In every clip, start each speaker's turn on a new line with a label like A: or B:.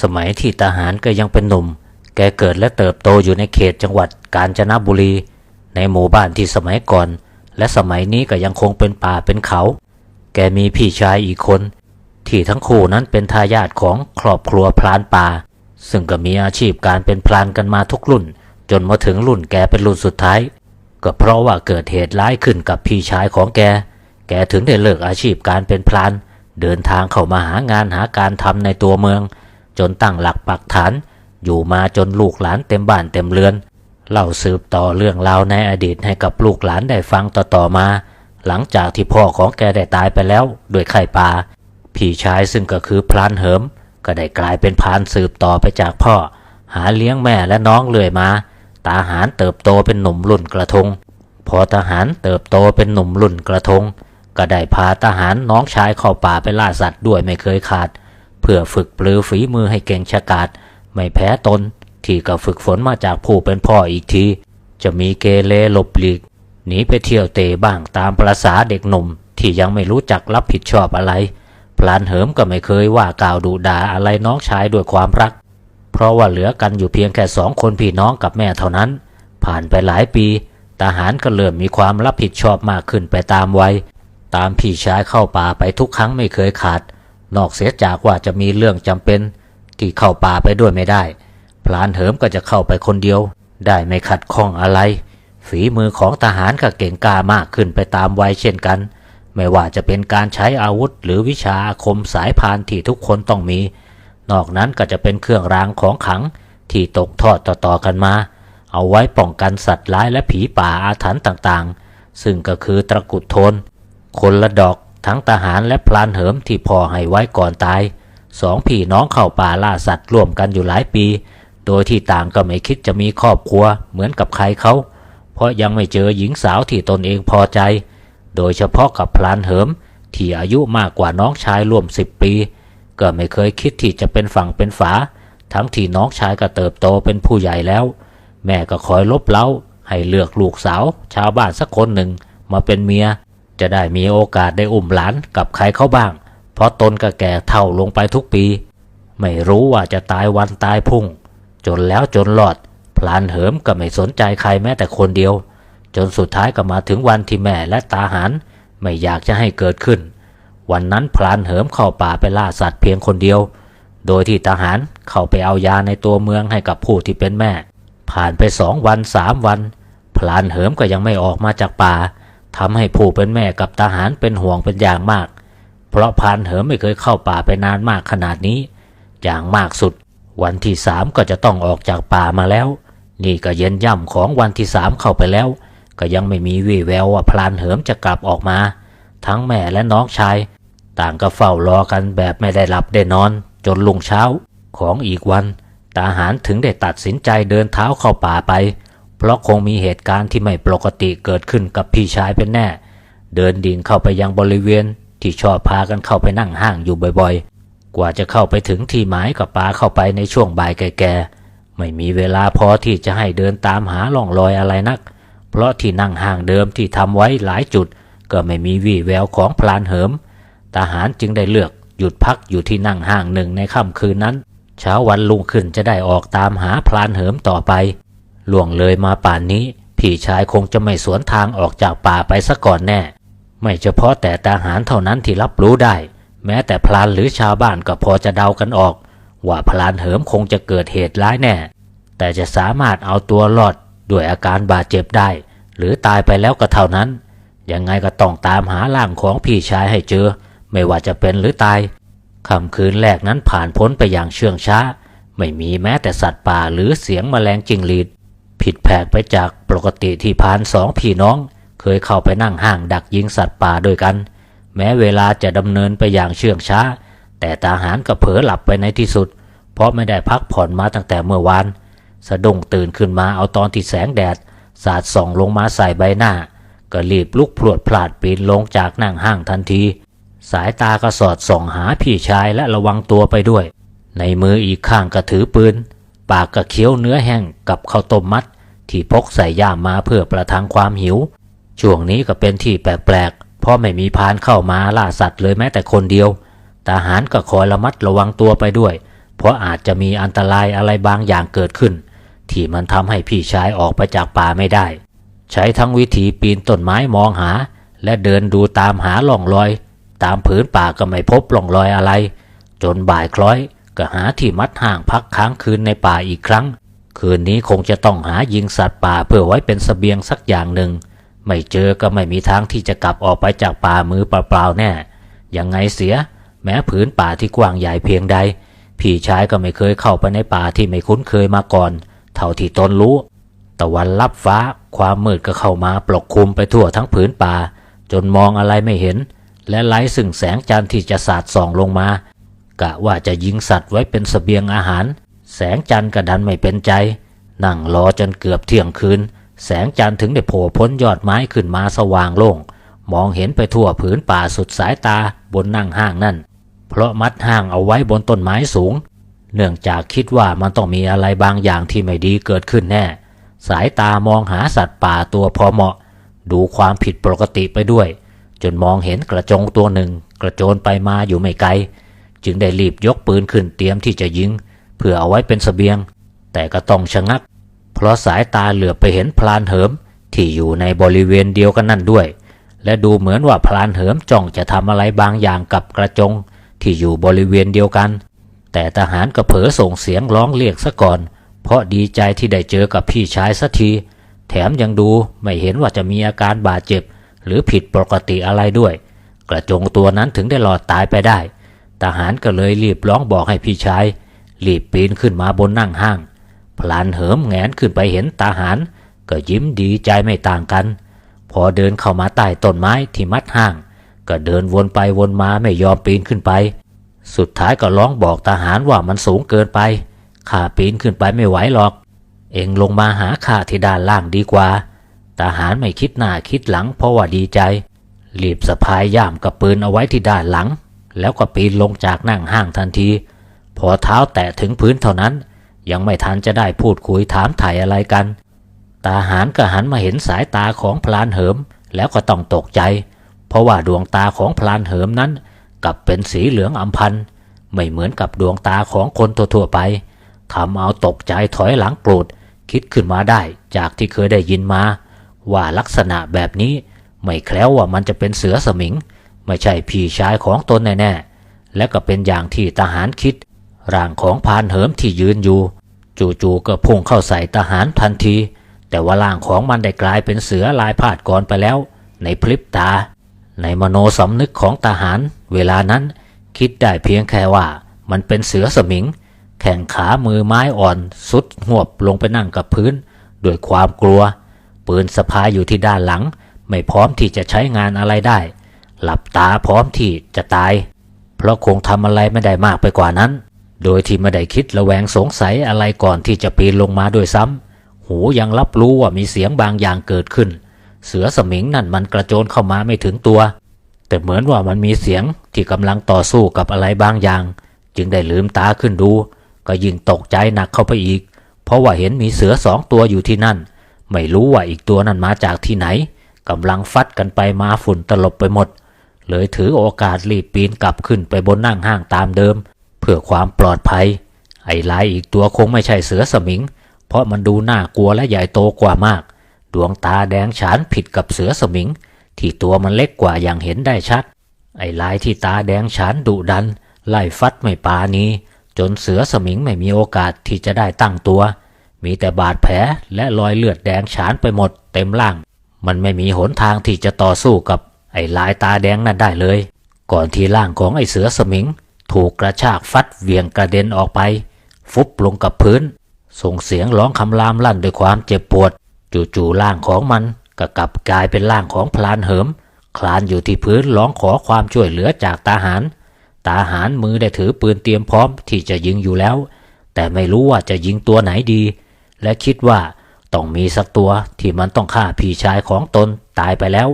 A: สมัยที่ทหารก็ยังเป็นหนุ่ม แกเกิดและเติบโตอยู่ในเขตจังหวัดกาญจนบุรี ในหมู่บ้านที่สมัยก่อน และสมัยนี้ก็ยังคงเป็นป่าเป็นเขา แกมีพี่ชายอีกคน ที่ทั้งคู่นั้นเป็นทายาทของครอบครัวพรานป่า ซึ่งก็มีอาชีพการเป็นพรานกันมาทุกรุ่น จนมาถึงรุ่นแกเป็นรุ่นสุดท้าย ก็เพราะว่าเกิดเหตุร้ายขึ้นกับพี่ชายของแก แกถึงได้เลิกอาชีพการเป็นพราน เดินทางเข้ามาหางานหาการทำในตัวเมือง จนตั้งหลักปักฐาน อยู่มาจนลูกหลานเต็มบ้านเต็มเรือน เล่าสืบต่อเรื่องราวในอดีตให้กับลูกหลานได้ฟังต่อๆมา หลังจากที่พ่อของแกได้ตายไปแล้วด้วยไข้ป่าพี่ชายซึ่งก็คือพรานเหิม ก็ได้กลายเป็นพรานสืบต่อไปจากพ่อ หาเลี้ยงแม่และน้องเลื่อยมา ตาหารเติบโตเป็นหนุ่มรุ่นกระทง พอทหารเติบโตเป็นหนุ่มรุ่นกระทง ก็ได้พาทหารน้องชายเข้าป่าไปล่าสัตว์ด้วยไม่เคยขาด เพื่อฝึกปลือฝีมือให้เก่งชะกาจไม่แพ้ตน ที่ก็ฝึกฝนมาจากผู้เป็นพ่ออีกที จะมีเกเรหลบหลีกหนีไปเที่ยวเตะบ้างตามประษาเด็กหนุ่ม ที่ยังไม่รู้จักรับผิดชอบอะไร พลานเหิมก็ไม่เคยว่ากล่าวดุด่าอะไรน้องชายด้วยความรัก เพราะว่าเหลือกันอยู่เพียงแค่สองคนพี่น้องกับแม่เท่านั้น ผ่านไปหลายปีทหารก็เริ่มมีความรับผิดชอบมากขึ้นไปตามวัย ตามพี่ชายเข้าป่าไปทุกครั้งไม่เคยขาด นอกเสียจากว่าจะมีเรื่องจำเป็นที่เข้าป่าไปด้วยไม่ได้ พลานเหิมก็จะเข้าไปคนเดียว ได้ไม่ขัดข้องอะไร ฝีมือของทหารก็เก่งกล้ามากขึ้นไปตามวัยเช่นกัน ไม่ว่าจะเป็นการใช้อาวุธหรือวิชาคมสายพานที่ทุกคนต้องมี นอกนั้นก็จะเป็นเครื่องรางของขังที่ตกทอดต่อๆกันมา เอาไว้ป้องกันสัตว์ร้ายและผีป่าอาถรรพ์ต่างๆ ซึ่งก็คือตะกุดโทน คนละดอก ทั้งทหารและพลานเหิมที่พ่อให้ไว้ก่อนตายสองพี่น้องเข้าป่าล่าสัตว์ร่วมกันอยู่หลายปี โดยที่ต่างก็ไม่คิดจะมีครอบครัวเหมือนกับใครเขา เพราะยังไม่เจอหญิงสาวที่ตนเองพอใจ โดยเฉพาะกับพลานเหิมที่อายุมากกว่าน้องชายร่วมสิบปี ก็ไม่เคยคิดที่จะเป็นฝั่งเป็นฝา ทั้งที่น้องชายก็เติบโตเป็นผู้ใหญ่แล้ว แม่ก็คอยลบเล้าให้เลือกลูกสาว ชาวบ้านสักคนหนึ่งมาเป็นเมีย จะได้มีโอกาสได้อุ้มหลานกับใครเขาบ้าง เพราะตนก็แก่เท่าลงไปทุกปี ไม่รู้ว่าจะตายวันตายพุ่ง จนแล้วจนหลอด พลานเหิมก็ไม่สนใจใครแม้แต่คนเดียว จนสุดท้ายก็มาถึงวันที่แม่และตาหารไม่อยากจะให้เกิดขึ้น วันนั้นพลานเหิมเข้าป่าไปล่าสัตว์เพียงคนเดียว โดยที่ทหารเข้าไปเอายาในตัวเมืองให้กับผู้ที่เป็นแม่ ผ่านไปสองวันสามวัน พลานเหิมก็ยังไม่ออกมาจากป่า ทำให้ผู้เป็นแม่กับทหารเป็นห่วงเป็นอย่างมาก เพราะพลานเหิมไม่เคยเข้าป่าไปนานมากขนาดนี้ อย่างมากสุด วันที่สามก็จะต้องออกจากป่ามาแล้ว นี่ก็เย็นย่ำของวันที่สามเข้าไปแล้ว ก็ยังไม่มีวี่แววว่าพลานเหิมจะกลับออกมา ทั้งแม่และน้องชาย ต่างก็เฝ้ารอกันแบบไม่ได้หลับได้นอน จนลุงเช้าของอีกวันทหารถึงได้ตัดสินใจเดินเท้าเข้าป่าไป เพราะคงมีเหตุการณ์ที่ไม่ปกติเกิดขึ้นกับพี่ชายเป็นแน่ เดินดิ่งเข้าไปยังบริเวณ ที่ชอบพากันเข้าไปนั่งห้างอยู่บ่อยๆ กว่าจะเข้าไปถึงที่หมายกับปาเข้าไปในช่วงบ่ายแก่ๆ ไม่มีเวลาพอที่จะให้เดินตามหาล่องรอยอะไรนัก เพราะที่นั่งห้างเดิมที่ทำไว้หลายจุด ก็ไม่มีวี่แววของพลานเหิม ทหารจึงได้เลือกหยุดพักอยู่ที่นั่งห้างหนึ่งในค่ำคืนนั้น เช้าวันรุ่งขึ้นจะได้ออกตามหาพลานเหิมต่อไป ล่วงเลยมาป่านนี้ พี่ชายคงจะไม่สวนทางออกจากป่าไปซะก่อนแน่ ไม่เฉพาะแต่ทหารเท่านั้นที่รับรู้ได้ แม้แต่พลานหรือชาวบ้านก็พอจะเดากันออก ว่าพลานเหิมคงจะเกิดเหตุร้ายแน่ แต่จะสามารถเอาตัวรอดด้วยอาการบาดเจ็บได้ หรือตายไปแล้วก็เท่านั้น ยังไงก็ต้องตามหาร่างของพี่ชายให้เจอ ไม่ว่าจะเป็นหรือตายค่ำคืนแรกนั้นผ่านพ้นไปอย่างเชื่องช้า ไม่มีแม้แต่สัตว์ป่าหรือเสียงแมลงจิงหรีด ผิดแผกไปจากปกติที่พานสองพี่น้อง เคยเข้าไปนั่งห้างดักยิงสัตว์ป่าด้วยกัน แม้เวลาจะดำเนินไปอย่างเชื่องช้า แต่ทหารก็เผลอหลับไปในที่สุด เพราะไม่ได้พักผ่อนมาตั้งแต่เมื่อวานสะดุ้งตื่นขึ้นมาเอาตอนที่แสงแดด สาดส่องลงมาใส่ใบหน้า ก็รีบลุกพรวดพลาดปีนลงจากนั่งห้างทันที สายตาก็สอดส่องหาพี่ชายและระวังตัวไปด้วย ในมืออีกข้างก็ถือปืน ปากก็เคี้ยวเนื้อแห้งกับข้าวต้มมัด ที่พกใส่ย่ามมาเพื่อประทังความหิว ช่วงนี้ก็เป็นที่แปลกๆ เพราะไม่มีพานเข้ามาล่าสัตว์เลยแม้แต่คนเดียว ทหารก็คอยระมัดระวังตัวไปด้วย เพราะอาจจะมีอันตรายอะไรบางอย่างเกิดขึ้น ที่มันทำให้พี่ชายออกไปจากป่าไม่ได้ ใช้ทั้งวิธีปีนต้นไม้มองหา และเดินดูตามหาล่องรอย ตามผืนป่าก็ไม่พบล่องรอยอะไร จนบ่ายคล้อยก็หาที่มัดห่างพักค้างคืนในป่าอีกครั้ง คืนนี้คงจะต้องหายิงสัตว์ป่าเพื่อไว้เป็นสเสบียงสักอย่างหนึ่ง ไม่เจอก็ไม่มีทางที่จะกลับออกไปจากป่ามือเปล่าๆแน่ ยังไงเสีย แม้ผืนป่าที่กว้างใหญ่เพียงใด พี่ชายก็ไม่เคยเข้าไปในป่าที่ไม่คุ้นเคยมาก่อน เท่าที่ตนรู้ ตะวันลับฟ้า ความมืดก็เข้ามาปกคลุมไปทั่วทั้งผืนป่า จนมองอะไรไม่เห็น และไร้ซึ่งแสงจันทร์ที่จะสาดส่องลงมา กะว่าจะยิงสัตว์ไว้เป็นสเสบียงอาหาร แสงจันทร์กระดันไม่เป็นใจ นั่งรอจนเกือบเที่ยงคืน แสงจันทร์ถึงได้โผล่พ้นยอดไม้ขึ้นมาสว่างโล่ง มองเห็นไปทั่วผืนป่าสุดสายตาบนนั่งห้างนั่น เพราะมัดห้างเอาไว้บนต้นไม้สูง เนื่องจากคิดว่ามันต้องมีอะไรบางอย่างที่ไม่ดีเกิดขึ้นแน่ สายตามองหาสัตว์ป่าตัวพอเหมาะ ดูความผิดปกติไปด้วย จนมองเห็นกระจงตัวหนึ่ง กระโจนไปมาอยู่ไม่ไกล จึงได้รีบยกปืนขึ้นเตรียมที่จะยิง เพื่อเอาไว้เป็นสเสบียง แต่ก็ต้องชะงัก เพราะสายตาเหลือไปเห็นพลานเหิมที่อยู่ในบริเวณเดียวกันนั่นด้วย และดูเหมือนว่าพลานเหิมจ้องจะทำอะไรบางอย่างกับกระจง ที่อยู่บริเวณเดียวกัน แต่ทหารก็เผลอส่งเสียงร้องเรียกซะก่อน เพราะดีใจที่ได้เจอกับพี่ชายสักที แถมยังดูไม่เห็นว่าจะมีอาการบาดเจ็บ หรือผิดปกติอะไรด้วย กระจงตัวนั้นถึงได้หลอดตายไปได้ทหารก็เลยรีบร้องบอกให้พี่ชาย รีบปีนขึ้นมาบนนั่งห้าง พลานเหิมแงนขึ้นไปเห็นทหาร ก็ยิ้มดีใจไม่ต่างกัน พอเดินเข้ามาใต้ต้นไม้ที่มัดห้าง ก็เดินวนไปวนมาไม่ยอมปีนขึ้นไป สุดท้ายก็ร้องบอกทหารว่ามันสูงเกินไป ข้าปีนขึ้นไปไม่ไหวหรอก เองลงมาหาข้าที่ด้านล่างดีกว่าทหารไม่คิดหน้าคิดหลังเพราะว่าดีใจ รีบสะพายย่ามกับปืนเอาไว้ที่ด้านหลัง แล้วก็ปีนลงจากนั่งห้างทันที พอเท้าแตะถึงพื้นเท่านั้น ยังไม่ทันจะได้พูดคุยถามถ่ายอะไรกันทหารก็หันมาเห็นสายตาของพลานเหิม แล้วก็ต้องตกใจ เพราะว่าดวงตาของพลานเหิมนั้นกลับเป็นสีเหลืองอำพันไม่เหมือนกับดวงตาของคนทั่วๆไปทำเอาตกใจถอยหลังโกรธคิดขึ้นมาได้จากที่เคยได้ยินมา ว่าลักษณะแบบนี้ไม่แคล้วว่ามันจะเป็นเสือสมิง ไม่ใช่พี่ชายของตนแน่ๆและก็เป็นอย่างที่ทหารคิด ร่างของพานเหิมที่ยืนอยู่ จู่ๆก็พุ่งเข้าใส่ทหารทันที แต่ว่าร่างของมันได้กลายเป็นเสือลายพาดก่อนไปแล้ว ในพลิบตา ในมโนสำนึกของทหาร เวลานั้นคิดได้เพียงแค่ว่ามันเป็นเสือสมิง แข่งขามือไม้อ่อน สุดหวบลงไปนั่งกับพื้น ด้วยความกลัว ปืนสะพายอยู่ที่ด้านหลัง ไม่พร้อมที่จะใช้งานอะไรได้ หลับตาพร้อมที่จะตาย เพราะคงทำอะไรไม่ได้มากไปกว่านั้น โดยที่ไม่ได้คิดระแวงสงสัยอะไรก่อนที่จะปีนลงมาด้วยซ้ำ หูยังรับรู้ว่ามีเสียงบางอย่างเกิดขึ้น เสือสมิงนั่นมันกระโจนเข้ามาไม่ถึงตัว แต่เหมือนว่ามันมีเสียงที่กำลังต่อสู้กับอะไรบางอย่าง จึงได้ลืมตาขึ้นดู ก็ยิ่งตกใจหนักเข้าไปอีก เพราะว่าเห็นมีเสือสองตัวอยู่ที่นั่น ไม่รู้ว่าอีกตัวนั้นมาจากที่ไหนกำลังฟัดกันไปมาฝุ่นตลบไปหมด เลยถือโอกาสรีบปีนกลับขึ้นไปบนนั่งห้างตามเดิม เพื่อความปลอดภัย ไอ้ลายอีกตัวคงไม่ใช่เสือสมิง เพราะมันดูน่ากลัวและใหญ่โตกว่ามาก ดวงตาแดงฉานผิดกับเสือสมิง ที่ตัวมันเล็กกว่าอย่างเห็นได้ชัด ไอ้ลายที่ตาแดงฉานดุดัน ไล่ฟัดไม่ปานี้ จนเสือสมิงไม่มีโอกาสที่จะได้ตั้งตัว มีแต่บาดแผลและรอยเลือดแดงฉานไปหมดเต็มร่าง มันไม่มีหนทางที่จะต่อสู้กับไอ้ลายตาแดงนั่นได้เลย ก่อนที่ร่างของไอ้เสือสมิง ถูกกระชากฟัดเวียงกระเด็นออกไป ฟุบลงกับพื้น ส่งเสียงร้องคำรามลั่นด้วยความเจ็บปวด จู่ๆร่างของมันก็กลับกลายเป็นร่างของพลานเหิม คลานอยู่ที่พื้นร้องขอความช่วยเหลือจากตาหารตาหารมือได้ถือปืนเตรียมพร้อมที่จะยิงอยู่แล้ว แต่ไม่รู้ว่าจะยิงตัวไหนดี และคิดว่าต้องมีสักตัวที่มันต้องฆ่าพี่ชายของตนตายไปแล้ว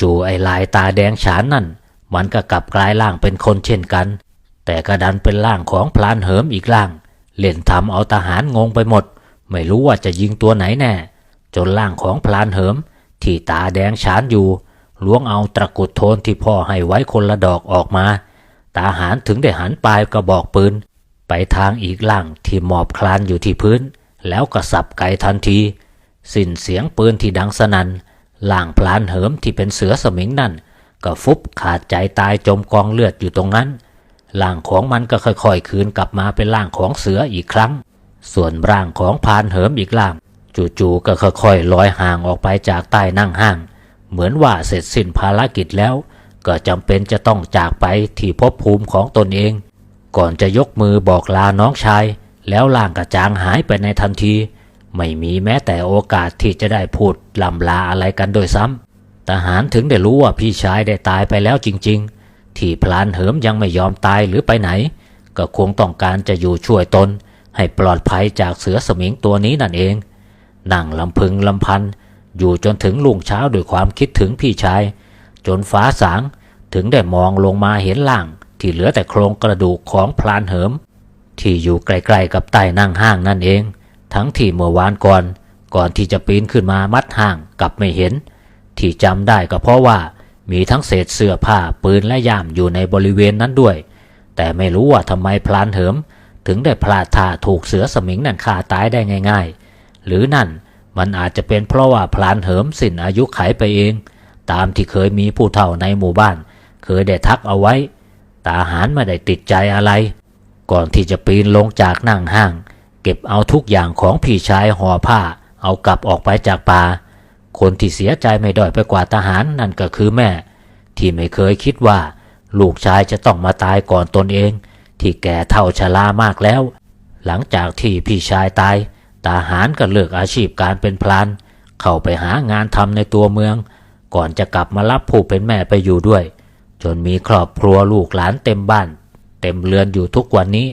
A: จู่ๆไอ้ลายตาแดงฉานนั่น มันก็กลับกลายร่างเป็นคนเช่นกัน แต่กระดันเป็นร่างของพลานเหิมอีกร่าง เล่นทำเอาทหารงงไปหมด ไม่รู้ว่าจะยิงตัวไหนแน่ จนร่างของพลานเหิม ที่ตาแดงฉานอยู่ล้วงเอาตะกุดโทนที่พ่อให้ไว้คนละดอกออกมาทหารถึงได้หันปลายกระบอกปืน ไปทางอีกล่างที่หมอบคลานอยู่ที่พื้น แล้วก็สับไกทันที สิ้นเสียงปืนที่ดังสนัน่นล่างพลานเหิมที่เป็นเสือสมิงนั่น ก็ฟุบขาดใจตายจมกองเลือดอยู่ตรงนั้นร่างของมันก็ค่อยๆ คืนกลับมาเป็นร่างของเสืออีกครั้ง ส่วนร่างของพานเหิมอีกล่าง จู่ๆก็ค่อยๆลอยห่างออกไปจากใต้นั่งห้าง เหมือนว่าเสร็จสิ้นภารกิจแล้ว ก็จำเป็นจะต้องจากไปที่ภพภูมิของตนเอง ก่อนจะยกมือบอกลาน้องชาย แล้วล่างกระจางหายไปในทันที ไม่มีแม้แต่โอกาสที่จะได้พูดลำลาอะไรกันโดยซ้ำ ทหารถึงได้รู้ว่าพี่ชายได้ตายไปแล้วจริง ๆ ที่พลานเหิมยังไม่ยอมตายหรือไปไหน ก็คงต้องการจะอยู่ช่วยตน ให้ปลอดภัยจากเสือสมิงตัวนี้นั่นเอง นั่งลำพึงลำพัน อยู่จนถึงลุงเช้าด้วยความคิดถึงพี่ชาย จนฟ้าสางถึงได้มองลงมาเห็นล่าง ที่เหลือแต่โครงกระดูกของพลานเหิม ที่อยู่ใกล้ๆกับใต้นั่งห้างนั่นเอง ทั้งที่เมื่อวานก่อน ก่อนที่จะปีนขึ้นมามัดห้างกลับไม่เห็น ที่จำได้ก็เพราะว่ามีทั้งเศษเสื้อผ้าปืนและย่ามอยู่ในบริเวณนั้นด้วย แต่ไม่รู้ว่าทำไมพลานเหิม ถึงได้พลาดท่าถูกเสือสมิงนั่นฆ่าตายได้ง่าย ๆ หรือนั่นมันอาจจะเป็นเพราะว่าพลานเหิมสิ้นอายุไขไปเอง ตามที่เคยมีผู้เฒ่าในหมู่บ้าน เคยได้ทักเอาไว้ ตาหารไม่ได้ติดใจอะไร ก่อนที่จะปีนลงจากนั่งห้าง เก็บเอาทุกอย่างของพี่ชายห่อผ้า เอากลับออกไปจากป่า คนที่เสียใจไม่ด้อยไปกว่าทหารนั่นก็คือแม่ ที่ไม่เคยคิดว่า ลูกชายจะต้องมาตายก่อนตนเอง ที่แก่เท่าชรามากแล้ว หลังจากที่พี่ชายตายทหารก็เลิกอาชีพการเป็นพลาน เข้าไปหางานทำในตัวเมือง ก่อนจะกลับมารับผู้เป็นแม่ไปอยู่ด้วย จนมีครอบครัวลูกหลานเต็มบ้าน เต็มเรือนอยู่ทุกวันนี้